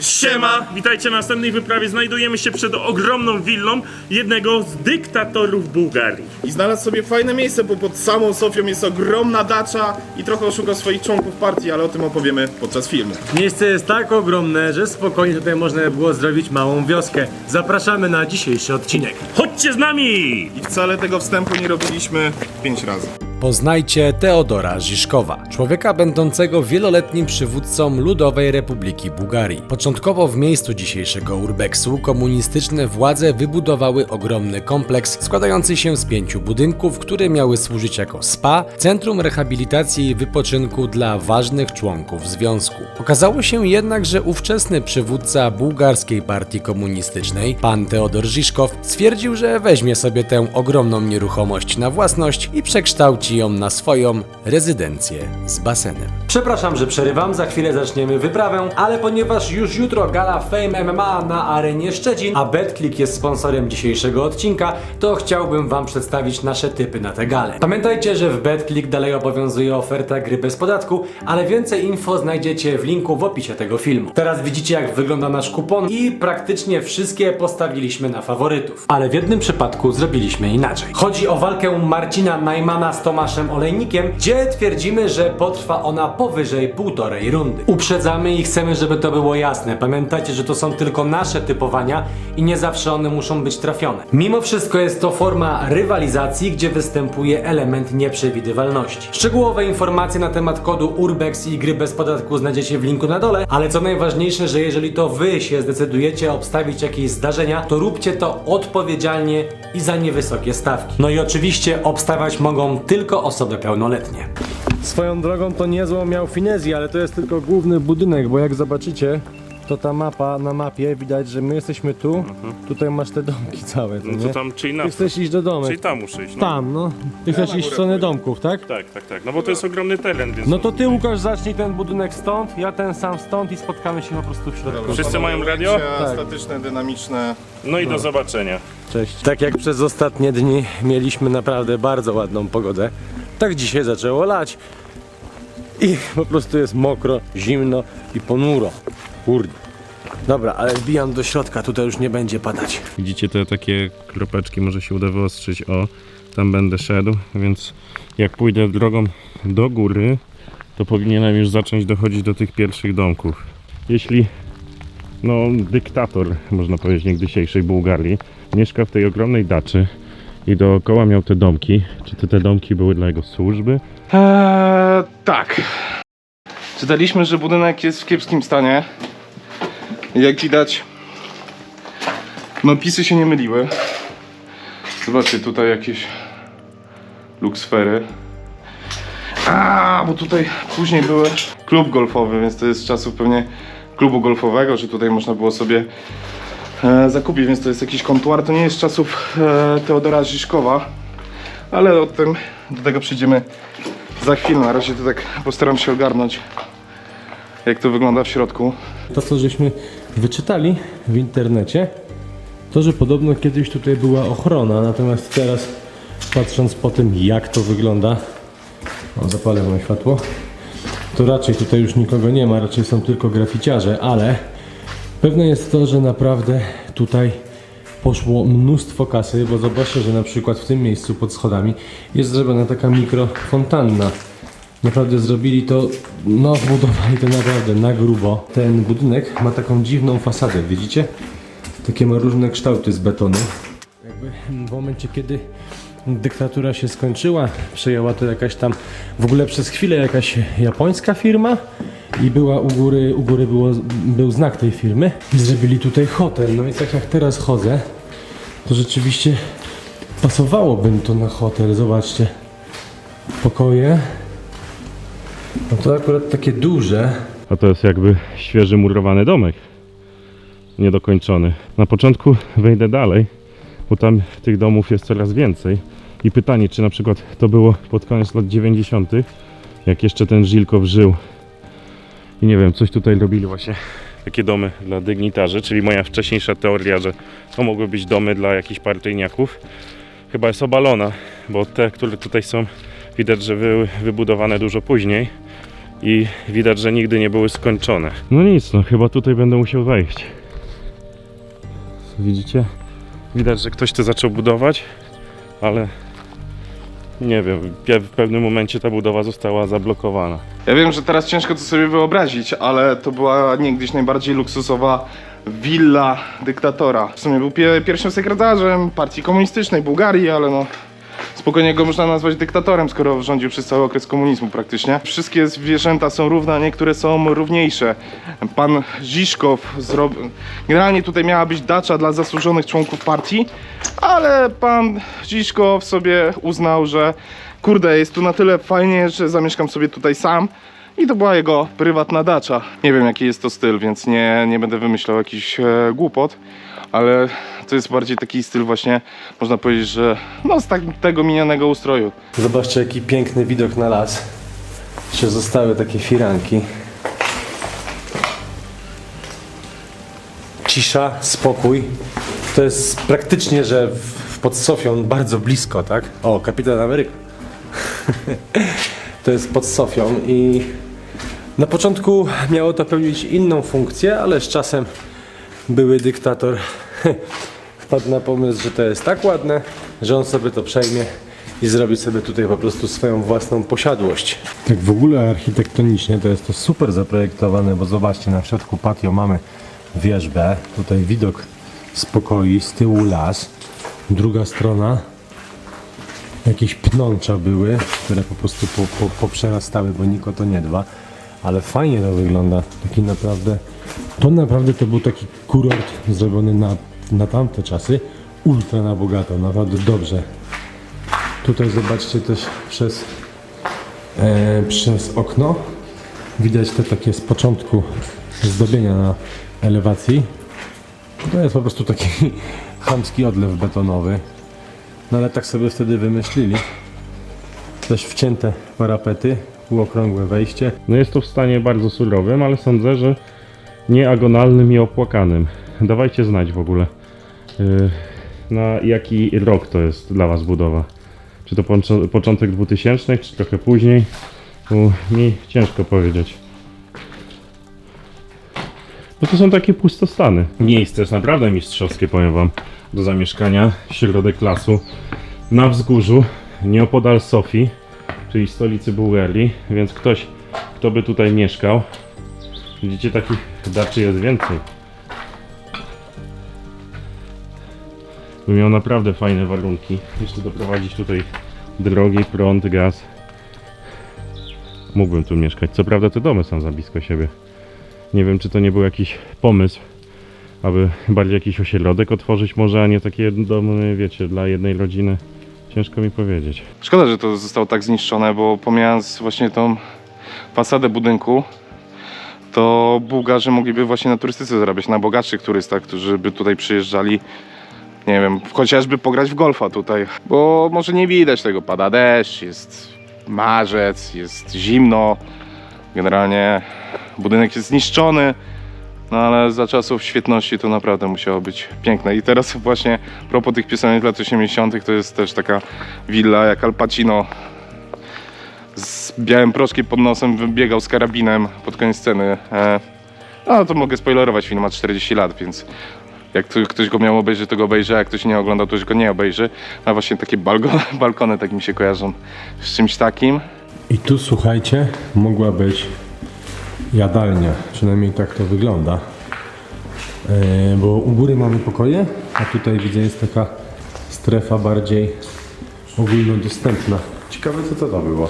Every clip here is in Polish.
Siema! Witajcie na następnej wyprawie. Znajdujemy się przed ogromną willą jednego z dyktatorów Bułgarii. I znalazł sobie fajne miejsce, bo pod samą Sofią jest ogromna dacza i trochę oszukał swoich członków partii, ale o tym opowiemy podczas filmu. Miejsce jest tak ogromne, że spokojnie tutaj można było zrobić małą wioskę. Zapraszamy na dzisiejszy odcinek. Chodźcie z nami! I wcale tego wstępu nie robiliśmy pięć razy. Poznajcie Teodora Żiszkowa, człowieka będącego wieloletnim przywódcą Ludowej Republiki Bułgarii. Początkowo w miejscu dzisiejszego urbexu komunistyczne władze wybudowały ogromny kompleks składający się z pięciu budynków, które miały służyć jako spa, centrum rehabilitacji i wypoczynku dla ważnych członków związku. Okazało się jednak, że ówczesny przywódca bułgarskiej partii komunistycznej, pan Teodor Żiszkow, stwierdził, że weźmie sobie tę ogromną nieruchomość na własność i przekształci ją na swoją rezydencję z basenem. Przepraszam, że przerywam, za chwilę zaczniemy wyprawę, ale ponieważ już jutro gala Fame MMA na arenie Szczecin, a BetClick jest sponsorem dzisiejszego odcinka, to chciałbym wam przedstawić nasze typy na tę galę. Pamiętajcie, że w BetClick dalej obowiązuje oferta gry bez podatku, ale więcej info znajdziecie w linku w opisie tego filmu. Teraz widzicie jak wygląda nasz kupon i praktycznie wszystkie postawiliśmy na faworytów. Ale w jednym przypadku zrobiliśmy inaczej. Chodzi o walkę Marcina Najmana z Tomaszem Olejnikiem, gdzie twierdzimy, że potrwa ona powyżej półtorej rundy. Uprzedzamy i chcemy, żeby to było jasne. Pamiętajcie, że to są tylko nasze typowania i nie zawsze one muszą być trafione. Mimo wszystko jest to forma rywalizacji, gdzie występuje element nieprzewidywalności. Szczegółowe informacje na temat kodu URBEX i gry bez podatku znajdziecie w linku na dole, ale co najważniejsze, że jeżeli to wy się zdecydujecie obstawić jakieś zdarzenia, to róbcie to odpowiedzialnie i za niewysokie stawki. No i oczywiście obstawiać mogą tylko osoby pełnoletnie. Swoją drogą to niezłą miał finezję, ale to jest tylko główny budynek, bo jak zobaczycie, to ta mapa, na mapie widać, że my jesteśmy tu, tutaj masz te domki całe, to No nie? to tam, czyli na... Ty chcesz iść do domu. Czyli tam muszę iść, no. Tam, no. Ty chcesz iść w stronę domków, tak? Tak, tak, tak. No bo to jest ogromny teren, więc... No to ty Łukasz zacznij ten budynek stąd, ja ten sam stąd i spotkamy się po prostu w środku. Wszyscy mają radio? Ujęcia Statyczne, dynamiczne. No i do zobaczenia. Cześć. Tak jak przez ostatnie dni mieliśmy naprawdę bardzo ładną pogodę, tak dzisiaj zaczęło lać. I po prostu jest mokro, zimno i ponuro. Kurde. Dobra, ale wbijam do środka, tutaj już nie będzie padać. Widzicie te takie kropeczki, może się uda wyostrzyć. O, tam będę szedł, więc jak pójdę drogą do góry, to powinienem już zacząć dochodzić do tych pierwszych domków. Jeśli no, dyktator, można powiedzieć, niegdysiejszej Bułgarii, mieszka w tej ogromnej daczy i dookoła miał te domki, czy te, te domki były dla jego służby? Eee, tak. Czytaliśmy, że budynek jest w kiepskim stanie. Jak widać, no pisy się nie myliły. Zobaczcie, tutaj jakieś luksfery. A, bo tutaj później były klub golfowy, więc to jest z czasów pewnie klubu golfowego, że tutaj można było sobie e, zakupić, więc to jest jakiś kontuar. To nie jest z czasów e, Teodora Żiszkowa, ale o tym, do tego przyjdziemy za chwilę. Na razie to tak postaram się ogarnąć, jak to wygląda w środku. To, co żeśmy wyczytali w internecie, to, że podobno kiedyś tutaj była ochrona, natomiast teraz, patrząc po tym, jak to wygląda, o, zapalę wam światło, to raczej tutaj już nikogo nie ma, raczej są tylko graficiarze, ale pewne jest to, że naprawdę tutaj poszło mnóstwo kasy, bo zobaczcie, że na przykład w tym miejscu pod schodami jest zrobiona taka mikrofontanna. Naprawdę zrobili to, no budowali to naprawdę na grubo. Ten budynek ma taką dziwną fasadę, widzicie? Takie ma różne kształty z betonu. Jakby w momencie, kiedy dyktatura się skończyła, przejęła to jakaś tam, w ogóle przez chwilę jakaś japońska firma i była u góry, u góry było, był znak tej firmy. I zrobili tutaj hotel, no i tak jak teraz chodzę, to rzeczywiście pasowałoby to na hotel, zobaczcie. Pokoje, no to akurat takie duże. A to jest jakby świeży murowany domek. Niedokończony. Na początku wejdę dalej, bo tam tych domów jest coraz więcej. I pytanie, czy na przykład to było pod koniec lat 90., jak jeszcze ten Żilkow żył. I nie wiem, coś tutaj robili właśnie takie domy dla dygnitarzy, czyli moja wcześniejsza teoria, że to mogły być domy dla jakichś partyjniaków. Chyba jest obalona, bo te, które tutaj są, widać, że były wybudowane dużo później i widać, że nigdy nie były skończone. No nic, no chyba tutaj będę musiał wejść. Widzicie? Widać, że ktoś to zaczął budować, ale nie wiem, w pewnym momencie ta budowa została zablokowana. Ja wiem, że teraz ciężko to sobie wyobrazić, ale to była niegdyś najbardziej luksusowa willa dyktatora. W sumie był pie pierwszym sekretarzem partii komunistycznej Bułgarii, ale no spokojnie go można nazwać dyktatorem, skoro rządził przez cały okres komunizmu praktycznie. Wszystkie zwierzęta są równe, a niektóre są równiejsze. Pan Ziszkow zrobił... Generalnie tutaj miała być dacza dla zasłużonych członków partii, ale pan Ziszkow sobie uznał, że kurde, jest tu na tyle fajnie, że zamieszkam sobie tutaj sam. I to była jego prywatna dacza. Nie wiem jaki jest to styl, więc nie, nie będę wymyślał jakichś e, głupot, ale to jest bardziej taki styl właśnie, można powiedzieć, że no z tak, tego minionego ustroju. Zobaczcie jaki piękny widok na las. Jeszcze zostały takie firanki. Cisza, spokój. To jest praktycznie, że w, w pod Sofią bardzo blisko, tak? O, kapitan Ameryka. to jest pod Sofią i na początku miało to pełnić inną funkcję, ale z czasem były dyktator wpadł na pomysł, że to jest tak ładne, że on sobie to przejmie i zrobi sobie tutaj po prostu swoją własną posiadłość. Tak w ogóle architektonicznie to jest to super zaprojektowane, bo zobaczcie, na środku patio mamy wieżbę, tutaj widok z pokoi, z tyłu las, druga strona jakieś pnącza były, które po prostu po, po, poprzerastały, bo nikt o to nie dba, ale fajnie to wygląda, taki naprawdę, to naprawdę to był taki kurort zrobiony na, na tamte czasy, ultra na bogato, naprawdę dobrze. Tutaj zobaczcie też przez e, przez okno. Widać te takie z początku zdobienia na elewacji. To jest po prostu taki chamski odlew betonowy. No ale tak sobie wtedy wymyślili. Też wcięte parapety, półokrągłe wejście. No jest to w stanie bardzo surowym, ale sądzę, że nie agonalnym i opłakanym. Dawajcie znać w ogóle, yy, na jaki rok to jest dla Was budowa. Czy to począ- początek 2000, czy trochę później? Bo mi ciężko powiedzieć. No to są takie pustostany. Miejsce jest naprawdę mistrzowskie, powiem Wam, do zamieszkania. Środek lasu na wzgórzu, nieopodal Sofii, czyli stolicy Bułgarii, więc ktoś, kto by tutaj mieszkał, widzicie, takich daczy jest więcej. By miał naprawdę fajne warunki. Jeszcze doprowadzić tutaj drogi, prąd, gaz. Mógłbym tu mieszkać. Co prawda te domy są za blisko siebie. Nie wiem, czy to nie był jakiś pomysł, aby bardziej jakiś ośrodek otworzyć może, a nie takie domy, wiecie, dla jednej rodziny. Ciężko mi powiedzieć. Szkoda, że to zostało tak zniszczone, bo pomijając właśnie tą fasadę budynku, to Bułgarzy mogliby właśnie na turystyce zarabiać, na bogatszych turystach, którzy by tutaj przyjeżdżali, nie wiem, chociażby pograć w golfa tutaj, bo może nie widać tego, pada deszcz, jest marzec, jest zimno, generalnie budynek jest zniszczony, no ale za czasów świetności to naprawdę musiało być piękne. I teraz właśnie propos tych piosenek lat 80. to jest też taka willa jak Al Pacino z białym proszkiem pod nosem wybiegał z karabinem pod koniec sceny. E, no to mogę spoilerować, film ma 40 lat, więc jak ktoś go miał obejrzeć, to go obejrzy, a jak ktoś nie oglądał, to już go nie obejrzy. A właśnie takie balkony tak mi się kojarzą z czymś takim. I tu słuchajcie, mogła być jadalnia. Przynajmniej tak to wygląda. E, bo u góry mamy pokoje, a tutaj widzę jest taka strefa bardziej ogólnodostępna. Ciekawe co to, to było.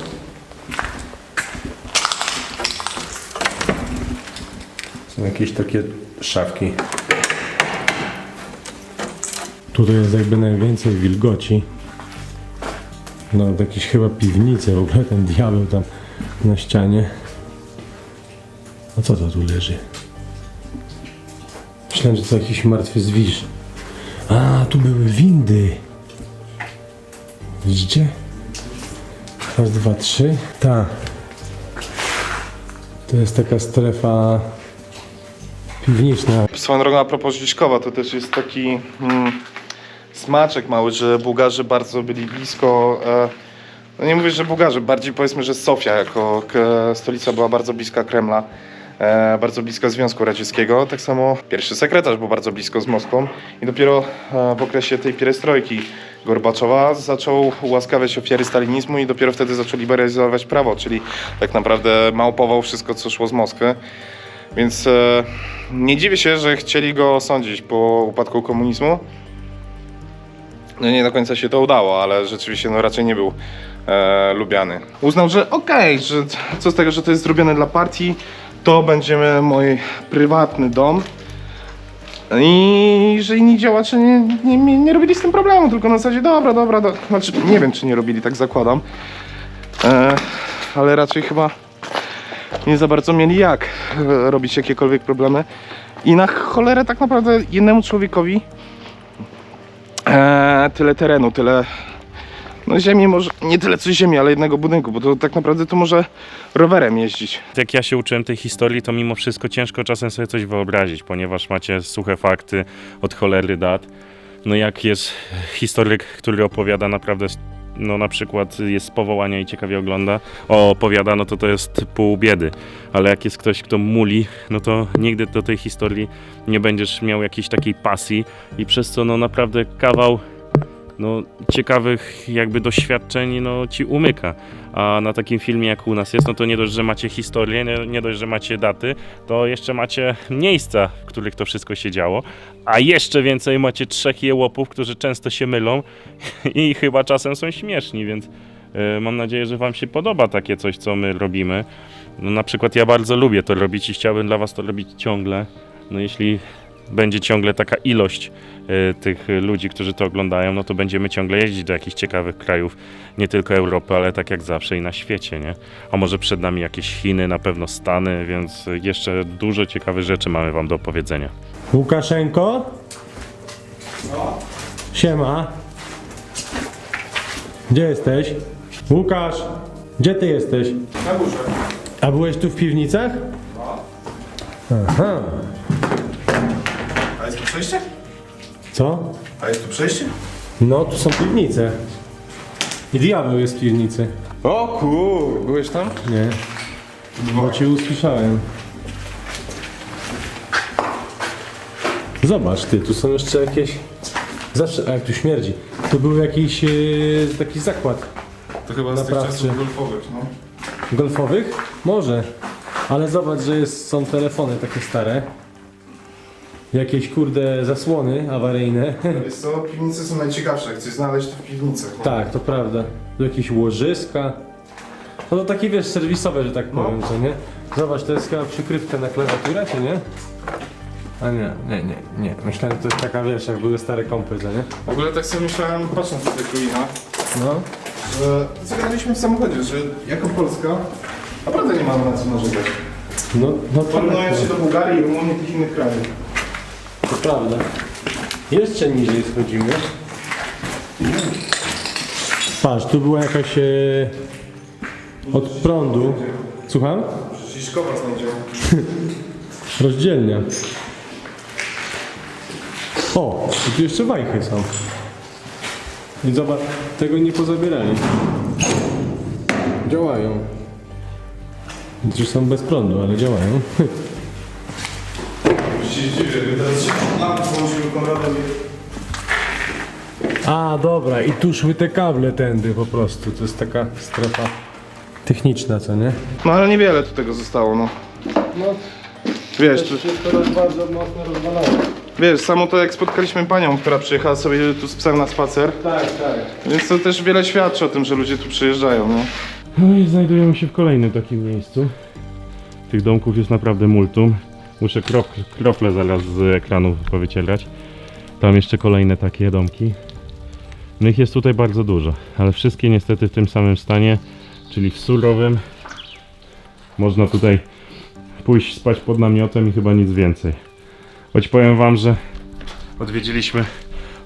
Są jakieś takie szafki. Tutaj jest jakby najwięcej wilgoci. No, jakieś chyba piwnice, w ogóle ten diabeł tam na ścianie. A co to tu leży? Myślałem, że to jakiś martwy zwierz. A, tu były windy. Widzicie? Raz, dwa, trzy. Ta. To jest taka strefa piwniczna. Swoją drogą a propos Żiszkowa, to też jest taki mm, smaczek mały, że Bułgarzy bardzo byli blisko e, no nie mówię, że Bułgarzy, bardziej powiedzmy, że Sofia jako stolica była bardzo bliska Kremla, e, bardzo bliska Związku Radzieckiego. Tak samo pierwszy sekretarz był bardzo blisko z Moskwą i dopiero e, w okresie tej pierestrojki Gorbaczowa zaczął ułaskawiać ofiary stalinizmu i dopiero wtedy zaczął liberalizować prawo, czyli tak naprawdę małpował wszystko, co szło z Moskwy. Więc e, nie dziwię się, że chcieli go osądzić po upadku komunizmu. No nie do końca się to udało, ale rzeczywiście no raczej nie był e, lubiany. Uznał, że okej, że co z tego, że to jest zrobione dla partii, to będzie mój prywatny dom. I że inni działacze nie, nie, nie, robili z tym problemu, tylko na zasadzie dobra, dobra, do... znaczy nie wiem czy nie robili, tak zakładam. E, ale raczej chyba nie za bardzo mieli jak e, robić jakiekolwiek problemy. I na cholerę tak naprawdę jednemu człowiekowi e, tyle terenu, tyle no ziemi może, nie tyle co ziemi, ale jednego budynku, bo to tak naprawdę to może rowerem jeździć. Jak ja się uczyłem tej historii, to mimo wszystko ciężko czasem sobie coś wyobrazić, ponieważ macie suche fakty od cholery dat. No jak jest historyk, który opowiada naprawdę, no na przykład jest z powołania i ciekawie ogląda, o, opowiada, no to to jest pół biedy. Ale jak jest ktoś, kto muli, no to nigdy do tej historii nie będziesz miał jakiejś takiej pasji i przez co no naprawdę kawał no, ciekawych jakby doświadczeń no, ci umyka. A na takim filmie jak u nas jest, no to nie dość, że macie historię, nie, nie dość, że macie daty, to jeszcze macie miejsca, w których to wszystko się działo, a jeszcze więcej macie trzech jełopów, którzy często się mylą i chyba czasem są śmieszni, więc e, mam nadzieję, że wam się podoba takie coś, co my robimy. No, na przykład ja bardzo lubię to robić i chciałbym dla was to robić ciągle. No jeśli będzie ciągle taka ilość tych ludzi, którzy to oglądają, no to będziemy ciągle jeździć do jakichś ciekawych krajów, nie tylko Europy, ale tak jak zawsze i na świecie, nie? A może przed nami jakieś Chiny, na pewno Stany, więc jeszcze dużo ciekawych rzeczy mamy wam do opowiedzenia. Łukaszenko? Siema. Gdzie jesteś? Łukasz, gdzie ty jesteś? Na górze. A byłeś tu w piwnicach? Aha. A jest tu przejście? Co? A jest tu przejście? No, tu są piwnice. I diabeł jest w piwnicy. O kur, byłeś tam? Nie. Bo cię usłyszałem. Zobacz ty, tu są jeszcze jakieś... Zawsze, a jak tu śmierdzi. Tu był jakiś e, taki zakład To chyba z tych Naprawczy. czasów golfowych, no. golfowych? Może. Ale zobacz, że jest, są telefony takie stare. Jakieś kurde zasłony awaryjne. Jest to, piwnice są najciekawsze, jak coś znaleźć to w piwnicach. nie? tak, to prawda. Tu jakieś łożyska. No to takie wiesz, serwisowe, że tak powiem, co nie? Zobacz, to jest chyba przykrywka na klawiaturę, czy nie? A nie, nie, nie, nie. Myślałem, że to jest taka, wiesz, jak były stare kompy, co nie? W ogóle tak sobie myślałem, patrząc na tych ruinach, No. że zagadaliśmy w samochodzie, że jako Polska naprawdę nie mamy na co narzekać. No, no to, Porównując się do Bułgarii, Rumunii i tych innych krajów. To prawda. Jeszcze niżej schodzimy. Patrz, tu była jakaś e, od prądu. Słucham? Ciszkowa znajdziemy. Rozdzielnia. O, i tu jeszcze wajchy są. I zobacz, tego nie pozabierali. Działają. Przecież są bez prądu, ale działają. się dziwię, teraz się. A, dobra, i tu szły te kable tędy po prostu. To jest taka strefa techniczna, co nie? No ale niewiele tu tego zostało, no. No, Wiesz, tu, teraz bardzo mocno rozwalone. wiesz, samo to jak spotkaliśmy panią, która przyjechała sobie tu z psem na spacer, Tak, tak. więc to też wiele świadczy o tym, że ludzie tu przyjeżdżają, nie? No i znajdujemy się w kolejnym takim miejscu. Tych domków jest naprawdę multum. Muszę krop, krople zaraz z ekranu powycierać. Tam jeszcze kolejne takie domki. No ich jest tutaj bardzo dużo, ale wszystkie niestety w tym samym stanie, czyli w surowym. Można tutaj pójść spać pod namiotem i chyba nic więcej. Choć powiem wam, że odwiedziliśmy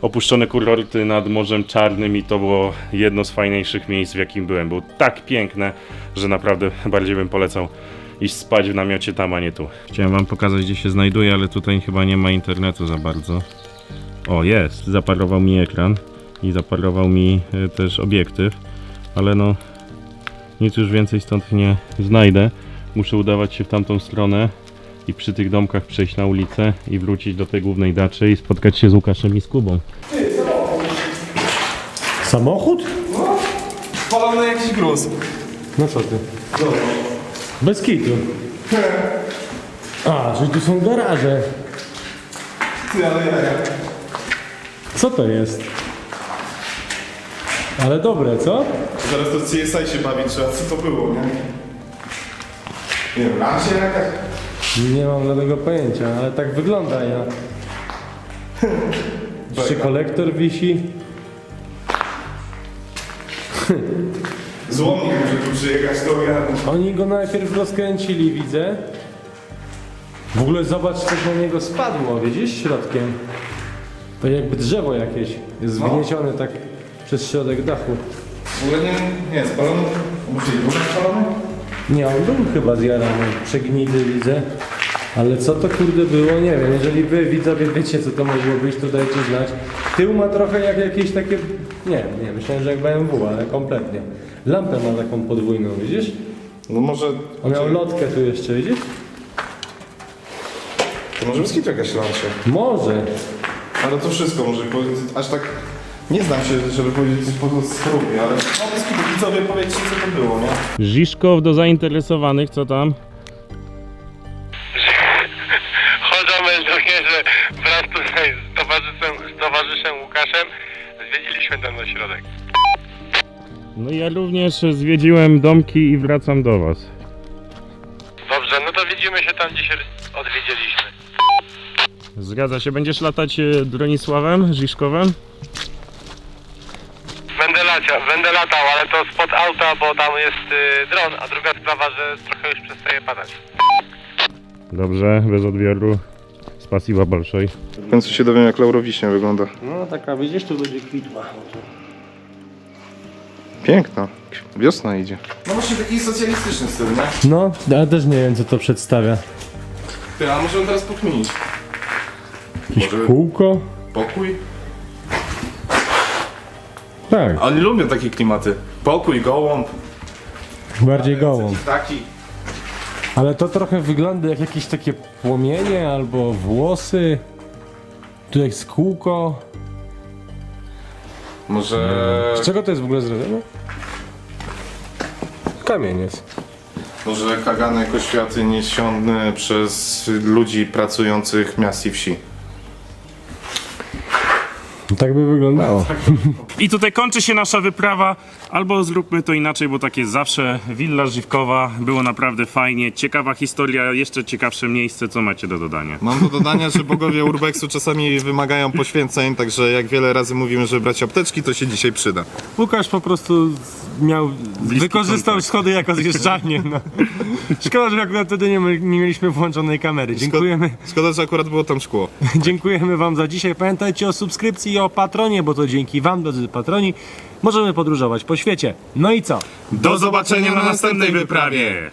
opuszczone kurorty nad Morzem Czarnym i to było jedno z fajniejszych miejsc, w jakim byłem. Było tak piękne, że naprawdę bardziej bym polecał iść spać w namiocie tam, a nie tu. Chciałem wam pokazać, gdzie się znajduje, ale tutaj chyba nie ma internetu za bardzo. O, jest! Zaparował mi ekran i zaparował mi e, też obiektyw. ale no nic już więcej stąd nie znajdę. Muszę udawać się w tamtą stronę i przy tych domkach przejść na ulicę i wrócić do tej głównej daczy i spotkać się z Łukaszem i z Kubą. Samochód? Spalony jakiś gruz. No co ty? Bez kitu. A, czyli tu są garaże. Ty, ale ja, ja. Co to jest? Ale dobre, co? Zaraz to CSI się bawić trzeba, co to było, nie? Nie wiem, rancie jakaś? Nie mam żadnego pojęcia, ale tak wygląda ja. Jeszcze kolektor wisi. Złomnik może tu przyjechać, to ja... Oni go najpierw rozkręcili, widzę. W ogóle zobacz, co na niego spadło, widzisz, środkiem. To jakby drzewo jakieś jest No. wgniecione tak przez środek dachu. W ogóle nie, nie, spalony... Może i był spalony? Nie, on był chyba zjarany, przegnity widzę. Ale co to kurde było, nie wiem. Jeżeli wy widzowie wiecie co to mogło być, to dajcie znać. Tył ma trochę jak jakieś takie, nie nie, myślałem, że jak BMW, ale kompletnie. Lampę ma taką podwójną, widzisz? No może... On miał lotkę tu jeszcze, widzisz? To może być jakaś lancie. Może. Ale to wszystko może powiedzieć, aż tak... Nie znam się, żeby powiedzieć coś po skorupie, ale... No bez kitu, widzowie powiedzcie co to było, nie? Żiszkow do zainteresowanych, co tam? Chodzą że wraz tutaj z towarzyszem, z towarzyszem Łukaszem zwiedziliśmy ten ośrodek. No ja również zwiedziłem domki i wracam do was. Dobrze, no to widzimy się tam dzisiaj odwiedziliśmy. Zgadza się, będziesz latać e, Bronisławem, Żiszkowem? Będę, lacia, będę latał, ale to spod auta, bo tam jest y, dron, a druga sprawa, że trochę już przestaje padać. Dobrze, bez odbioru. Spasiba balszoj. W końcu się dowiem jak laurowiśnia wygląda. No taka, widzisz, tu będzie kwitła. Piękna. Wiosna idzie. No właśnie taki socjalistyczny styl, nie? No, ale też nie wiem co to przedstawia. Ty, a możemy teraz pokminić. Jakieś Może- kółko? Pokój? Tak, Oni lubią takie klimaty. Pokój, gołąb. bardziej gołąb. Taki. Ale to trochę wygląda jak jakieś takie płomienie albo włosy. Tu jest kółko. Może... Z czego to jest w ogóle zrobione? Kamień jest. Może kaganek oświaty niesiony przez ludzi pracujących miast i wsi. Tak by wyglądało. I tutaj kończy się nasza wyprawa, albo zróbmy to inaczej, bo tak jest zawsze. Willa Żywkowa, było naprawdę fajnie, ciekawa historia, jeszcze ciekawsze miejsce, co macie do dodania? Mam do dodania, że bogowie Urbexu czasami wymagają poświęceń, także jak wiele razy mówimy, że brać apteczki, to się dzisiaj przyda. Łukasz po prostu miał, wykorzystał schody jako zjeżdżalnię. No. Szkoda, że akurat wtedy nie, my- nie mieliśmy włączonej kamery. Dziękujemy, Szkoda, że akurat było tam szkło. dziękujemy wam za dzisiaj. Pamiętajcie o subskrypcji i o patronie, bo to dzięki wam, drodzy patroni, możemy podróżować po świecie. No i co? Do zobaczenia na następnej wyprawie!